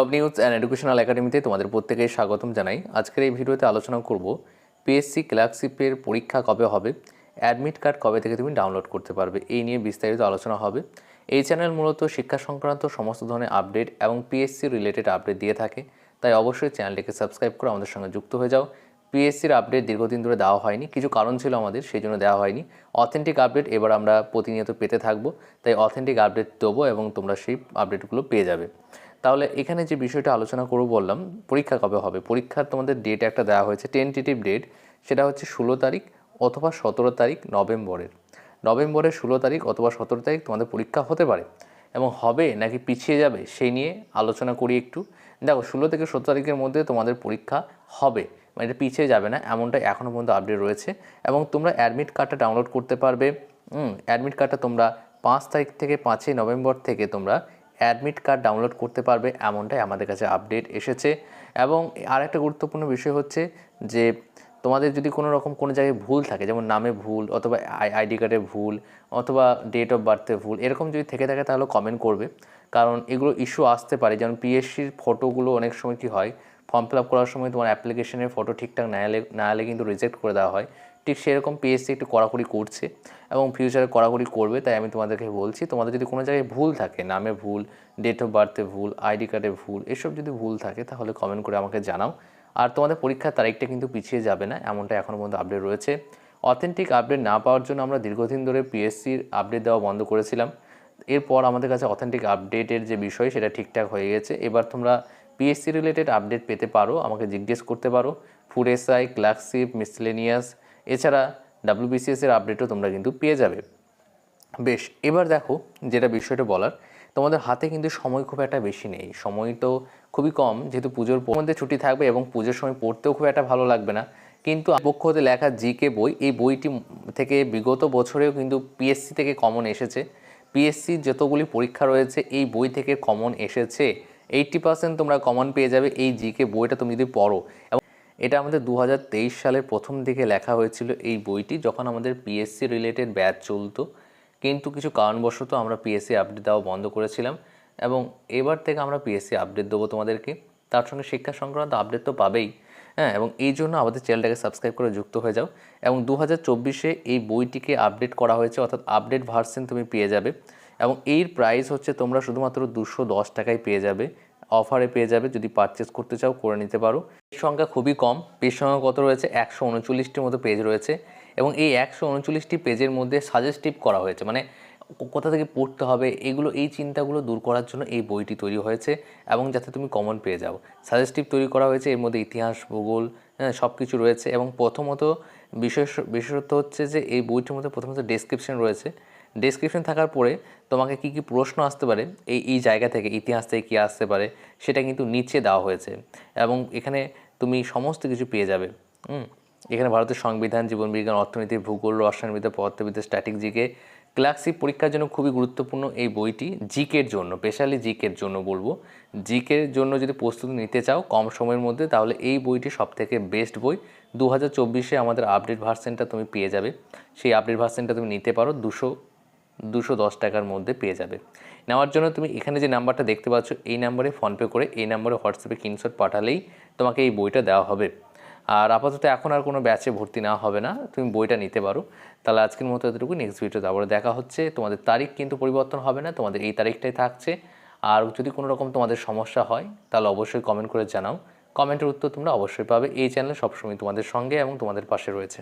সব news and educational একাডেমিতে তোমাদের প্রত্যেকেই স্বাগতম জানাই। আজকের এই ভিডিওতে আলোচনা করব পিএসসি ক্লার্কশিপের পরীক্ষা কবে হবে অ্যাডমিট কার্ড কবে থেকে তুমি ডাউনলোড করতে পারবে, এই নিয়ে বিস্তারিত আলোচনা হবে। এই চ্যানেল মূলত শিক্ষা সংক্রান্ত সমস্ত ধরনের আপডেট এবং পিএসসি রিলেটেড আপডেট দিয়ে থাকে, তাই অবশ্যই চ্যানেলটিকে সাবস্ক্রাইব করে আমাদের সঙ্গে যুক্ত হয়ে যাও। পিএসসির আপডেট দীর্ঘদিন ধরে দেওয়া হয়নি, কিছু কারণ ছিল আমাদের, সেই জন্য দেওয়া হয়নি। অথেন্টিক আপডেট এবার আমরা প্রতিনিয়ত পেতে থাকব, তাই অথেন্টিক আপডেট দেবো এবং তোমরা সেই আপডেটগুলো পেয়ে যাবে। তাহলে এখানে যে বিষয়টা আলোচনা করব বললাম, পরীক্ষা কবে হবে? পরীক্ষার তোমাদের ডেট একটা দেওয়া হয়েছে টেন্টেটিভ ডেট সেটা হচ্ছে ষোলো তারিখ অথবা সতেরো তারিখ নভেম্বরের। নভেম্বরের ষোলো তারিখ অথবা সতেরো তারিখ তোমাদের পরীক্ষা হতে পারে। এবং হবে নাকি পিছিয়ে যাবে সেই নিয়ে আলোচনা করি একটু। দেখো, ষোলো থেকে সতেরো তারিখের মধ্যে তোমাদের পরীক্ষা হবে। মানে এটা পিছিয়ে যাবে না, এমনটা এখনও পর্যন্ত আপডেট রয়েছে। এবং তোমরা অ্যাডমিট কার্ডটা ডাউনলোড করতে পারবে। অ্যাডমিট কার্ডটা তোমরা পাঁচ তারিখ থেকে পাঁচই নভেম্বর থেকে তোমরা অ্যাডমিট কার্ড ডাউনলোড করতে পারবে এমনটাই আমাদের কাছে আপডেট এসেছে। এবং আরেকটা গুরুত্বপূর্ণ বিষয় হচ্ছে যে তোমাদের যদি কোনো রকম কোনো জায়গায় ভুল থাকে, যেমন নামে ভুল অথবা আইডি কার্ডে ভুল অথবা ডেট অফ বার্থে ভুল, এরকম যদি থেকে থাকে তাহলে কমেন্ট করবে। কারণ এগুলো ইস্যু আসতে পারে, যেমন পিএসসির ফটোগুলো অনেক সময় কী হয় ফর্ম ফিল আপ করার সময় তোমার অ্যাপ্লিকেশনের ফটো ঠিকঠাক না এলে না এলে কিন্তু রিজেক্ট করে দেওয়া হয়। ঠিক সেরকম পিএসসি একটু কড়াকড়ি করছে এবং ফিউচারে কড়াকড়ি করবে, তাই আমি তোমাদেরকে বলছি, তোমাদের যদি কোনো জায়গায় ভুল থাকে, নামে ভুল ডেট অফ বার্থে ভুল আইডি কার্ডে ভুল, এসব যদি ভুল থাকে, তাহলে কমেন্ট করে আমাকে জানাও। আর তোমাদের পরীক্ষার তারিখটা কিন্তু পিছিয়ে যাবে না, এমনটা এখনও পর্যন্ত আপডেট রয়েছে। অথেন্টিক আপডেট না পাওয়ার জন্য আমরা দীর্ঘদিন ধরে পিএসসির আপডেট দেওয়া বন্ধ করেছিলাম। এরপর আমাদের কাছে অথেন্টিক আপডেটের যে বিষয়, সেটা ঠিকঠাক হয়ে গেছে। এবার তোমরা পিএসসি রিলেটেড আপডেট পেতে পারো, আমাকে জিজ্ঞেস করতে পারো। ফুড এসআই ক্লার্কশিপ মিসলেনিয়াস এছাড়া ডাব্লিউবিসিএস এর আপডেটও তোমরা কিন্তু পেয়ে যাবে। বেশ, এবার দেখো যেটা বিষয়টা বলার, তোমাদের হাতে কিন্তু সময় খুব একটা বেশি নেই। সময় তো খুবই কম, যেহেতু পুজোর মধ্যে ছুটি থাকবে এবং পুজোর সময় পড়তেও খুব একটা ভালো লাগবে না। কিন্তু পক্ষ হতে লেখা জিকে বই, এই বইটি থেকে বিগত বছরেও কিন্তু পিএসসি থেকে কমন এসেছে। পিএসসি যতগুলি পরীক্ষা রয়েছে, এই বই থেকে কমন এসেছে। এইট্টি পার্সেন্ট তোমরা কমন পেয়ে যাবে। এই জিকে বইটা তুমি যদি পড়ো এটা আমাদের দু হাজার তেইশ সালের প্রথম দিকে লেখা হয়েছিল এই বইটি, যখন আমাদের পিএসসি রিলেটেড ব্যাচ চলতো। কিন্তু কিছু কারণবশত আমরা পিএসসি আপডেট দেওয়া বন্ধ করেছিলাম এবং এবার থেকে আমরা পিএসসি আপডেট দেবো তোমাদেরকে। তার সঙ্গে শিক্ষা সংক্রান্ত আপডেট তো পাবেই হ্যাঁ এবং এই জন্য আমাদের চ্যানেলটাকে সাবস্ক্রাইব করে যুক্ত হয়ে যাও। এবং দু হাজার এই বইটিকে আপডেট করা হয়েছে, অর্থাৎ আপডেট ভার্সন তুমি পেয়ে যাবে। এবং এর প্রাইস হচ্ছে তোমরা শুধুমাত্র দুশো দশ টাকায় পেয়ে যাবে। অফারে পেয়ে যাবে, যদি পারচেস করতে চাও, করে নিতে পারো। পেজ সংখ্যা খুবই কম, পেজ সংখ্যা কত রয়েছে? একশো উনচল্লিশটির মতো পেজ রয়েছে এবং এই একশো উনচল্লিশটি পেজের মধ্যে সাজেস্টিভ করা হয়েছে। মানে কোথা থেকে পড়তে হবে? এগুলো, এই চিন্তাগুলো দূর করার জন্য এই বইটি তৈরি হয়েছে এবং যাতে তুমি কমন পেয়ে যাও। সাজেস্টিভ তৈরি করা হয়েছে, এর মধ্যে ইতিহাস, ভূগোল হ্যাঁ সব কিছু রয়েছে এবং প্রথমত বিশেষ, বিশেষত্ব হচ্ছে যে এই বইটির মধ্যে প্রথমত ডেসক্রিপশন রয়েছে। ডেসক্রিপশন থাকার পরে তোমাকে কি কি প্রশ্ন আসতে পারে, এই এই জায়গা থেকে, ইতিহাস থেকে কী আসতে পারে, সেটা কিন্তু নিচে দেওয়া হয়েছে। এবং এখানে তুমি সমস্ত কিছু পেয়ে যাবে। হুম? এখানে ভারতের সংবিধান জীবনবিজ্ঞান অর্থনীতি, ভূগোল, রসায়নবিদ্যা, পদার্থবিদ্যা স্ট্যাটিক জিকে ক্লাসিক পরীক্ষার জন্য খুবই গুরুত্বপূর্ণ এই বইটি জিকের জন্য স্পেশালি জিকের জন্য বলব। জিকের জন্য যদি প্রস্তুতি নিতে চাও কম সময়ের মধ্যে, তাহলে এই বইটি সবথেকে বেস্ট বই। দু হাজার আমাদের আপডেট ভার্সেনটা তুমি পেয়ে যাবে। সেই আপডেট ভার্সেনটা তুমি নিতে পারো। দুশো দুশো দশ টাকার মধ্যে পেয়ে যাবে। নেওয়ার জন্য তুমি এখানে যে নাম্বারটা দেখতে পাচ্ছ, এই নাম্বারে ফোনপে করে এই নাম্বারে হোয়াটসঅ্যাপে স্ক্রিনশট পাঠালেই তোমাকে এই বইটা দেওয়া হবে। আর আপাতত এখন আর কোনো ব্যাচে ভর্তি না হবে না, তুমি বইটা নিতে পারো। তাহলে আজকের মতো এতটুকু নেক্সট ভিডিওতে আবার দেখা হচ্ছে। তোমাদের তারিখ কিন্তু পরিবর্তন হবে না, তোমাদের এই তারিখটাই থাকছে। আর যদি কোনো রকম তোমাদের সমস্যা হয়, তাহলে অবশ্যই কমেন্ট করে জানাও। কমেন্টের উত্তর তোমরা অবশ্যই পাবে। এই চ্যানেল সবসময় তোমাদের সঙ্গে এবং তোমাদের পাশে রয়েছে।